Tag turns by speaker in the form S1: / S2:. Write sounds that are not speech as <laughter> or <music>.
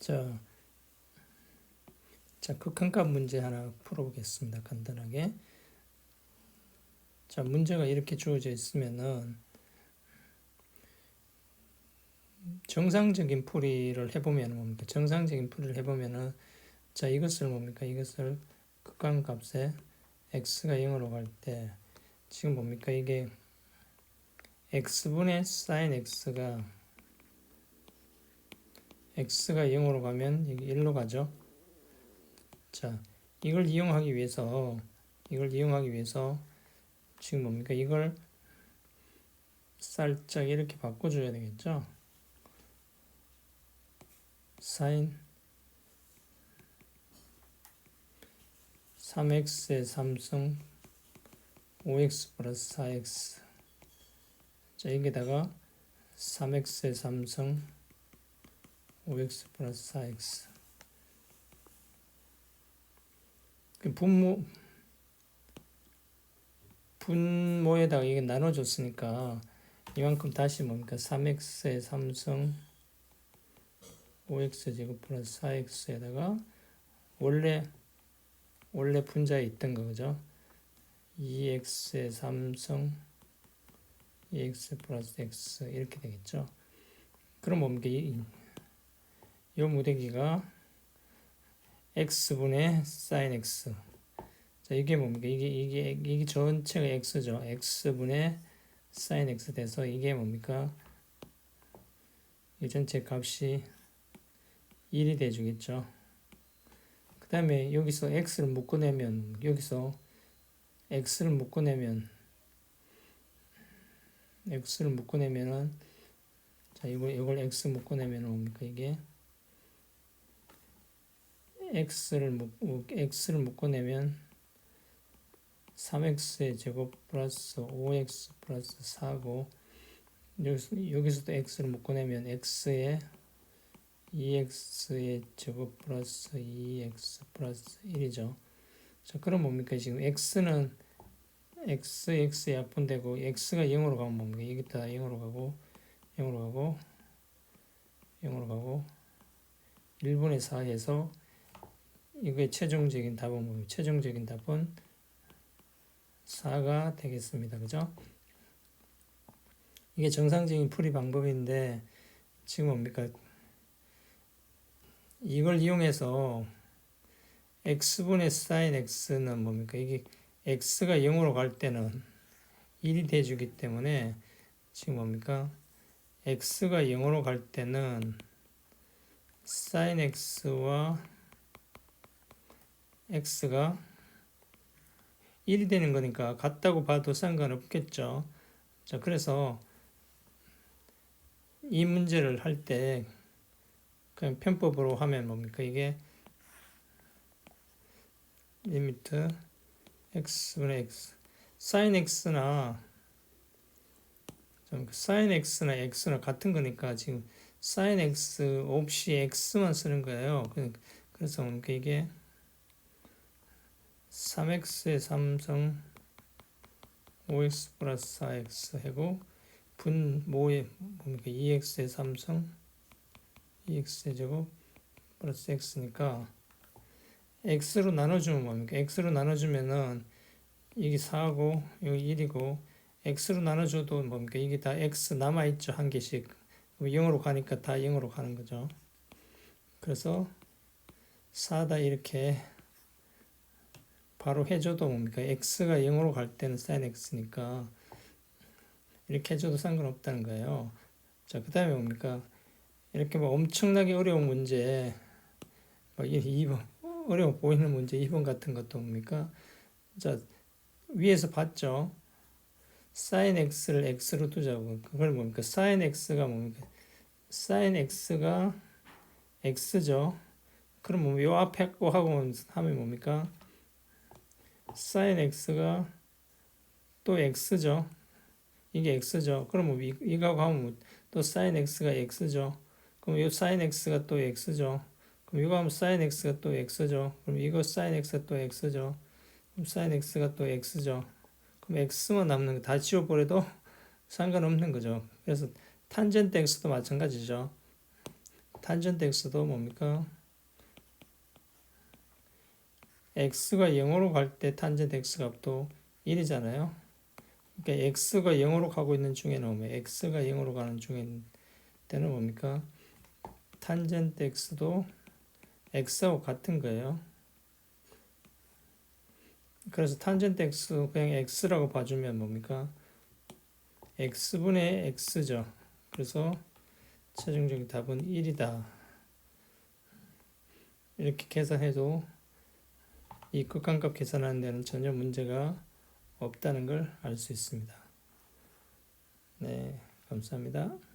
S1: 자, 자 극한값 문제 하나 풀어보겠습니다. 간단하게. 자, 문제가 이렇게 주어져 있으면은 정상적인 풀이를 해보면 뭡니까? 정상적인 풀이를 해보면은 자 이것을 뭡니까? 이것을 극한값에 x가 0으로 갈 때 지금 뭡니까? 이게 x분의 sin x가 x가 0으로 가면 이게 1로 가죠. 자, 이걸 이용하기 위해서 이걸 이용하기 위해서 지금 뭡니까? 이걸 살짝 이렇게 바꿔줘야 되겠죠. sin 3x의 3승 5x 플러스 4x 자 여기다가 3x의 3승 5x 플러스 4x 그 분모 분모에다가 이게 나눠줬으니까 이만큼 다시 뭡니까 3x의 3승 5x 제곱 플러스 4x에다가 원래 원래 분자에 있던 거 그죠? 2x의 3승 2x 플러스 x 이렇게 되겠죠. 그럼 뭡니까? 이, 이 무대기가 x분의 sin x 자 이게 뭡니까? 이게 이게 이게 전체가 x죠. x분의 sin x 돼서 이게 뭡니까? 이 전체 값이 1이 돼 주겠죠. 그 다음에 여기서 x를 묶어내면 여기서 x를 묶어내면 x를 묶어내면은 자 이걸 이걸 x 묶어내면 뭡니까 이게 x를 묶 x를 묶어내면 3x의 제곱 플러스 5x 플러스 4고 여기서 여기서도 x를 묶어내면 x의 2x의 제곱 플러스 2x 플러스 1이죠. 자, 그럼 뭡니까? 지금 x는 x, x의 약분되고 x가 0으로 가면 뭡니까? 이게 다 0으로 가고 0으로 가고 0으로 가고 1분의 4에서 이거의 최종적인 답은 뭡니까? 최종적인 답은 4가 되겠습니다. 그죠? 이게 정상적인 풀이 방법인데 지금 뭡니까? 이걸 이용해서 x분의 sin x는 뭡니까? 이게 x가 0으로 갈 때는 1이 돼주기 때문에 지금 뭡니까? x가 0으로 갈 때는 sin x와 x가 1이 되는 거니까 같다고 봐도 상관없겠죠. 자, 그래서 이 문제를 할 때 그냥 편법으로 하면 뭡니까 이게 리미트 x분의 x sin x나 좀 sin x나 x나 같은 거니까 지금 sin x 없이 x만 쓰는 거예요. 그래서 뭡니까 이게 3x의 3성 5x 플러스 4x 하고 분모의 뭡니까 2x의 3성 2x제곱 플러스 x니까 x로 나눠주면 뭡니까? x로 나눠주면은 이게 4고 여기 1이고 x로 나눠줘도 뭡니까? 이게 다 x 남아있죠 한 개씩 0으로 가니까 다 0으로 가는 거죠 그래서 4다 이렇게 바로 해줘도 뭡니까? x가 0으로 갈 때는 sin x니까 이렇게 해줘도 상관없다는 거예요 자 그 다음에 뭡니까? 이렇게 뭐 엄청나게 어려운 문제, 뭐 2번, 어려워 보이는 문제 2번 같은 것도 뭡니까? 자, 위에서 봤죠? sin x를 x로 두자고. 그걸 뭡니까? sin x가 뭡니까? sin x가 x죠. 그럼 뭐, 요 앞에 거 하고 하면 뭡니까? Sin x가 또 x죠. 이게 x죠. 그럼 뭐, 이거 하면 또 sin x가 x죠. 그럼 이 sin x가 또 x죠. 그럼 이거 하면 sin x가 또 x죠. 그럼 이거 sin x가 또 x죠. 그럼 sin x가 또 x죠. 그럼 x만 남는 거 다 지워버려도 <laughs> 상관없는 거죠. 그래서 탄젠트 x도 마찬가지죠. 탄젠트 x도 뭡니까? X가 0으로 갈 때 탄젠트 x 값도 1이잖아요. 그러니까 x가 0으로 가고 있는 중에는 뭡니까? x가 0으로 가는 중에 때는 뭡니까? 탄젠트 x도 x하고 같은 거예요. 그래서 탄젠트 x 그냥 x라고 봐주면 뭡니까? x분의 x죠. 그래서 최종적인 답은 1이다. 이렇게 계산해도 이 극한값 계산하는 데는 전혀 문제가 없다는 걸 알 수 있습니다. 네, 감사합니다.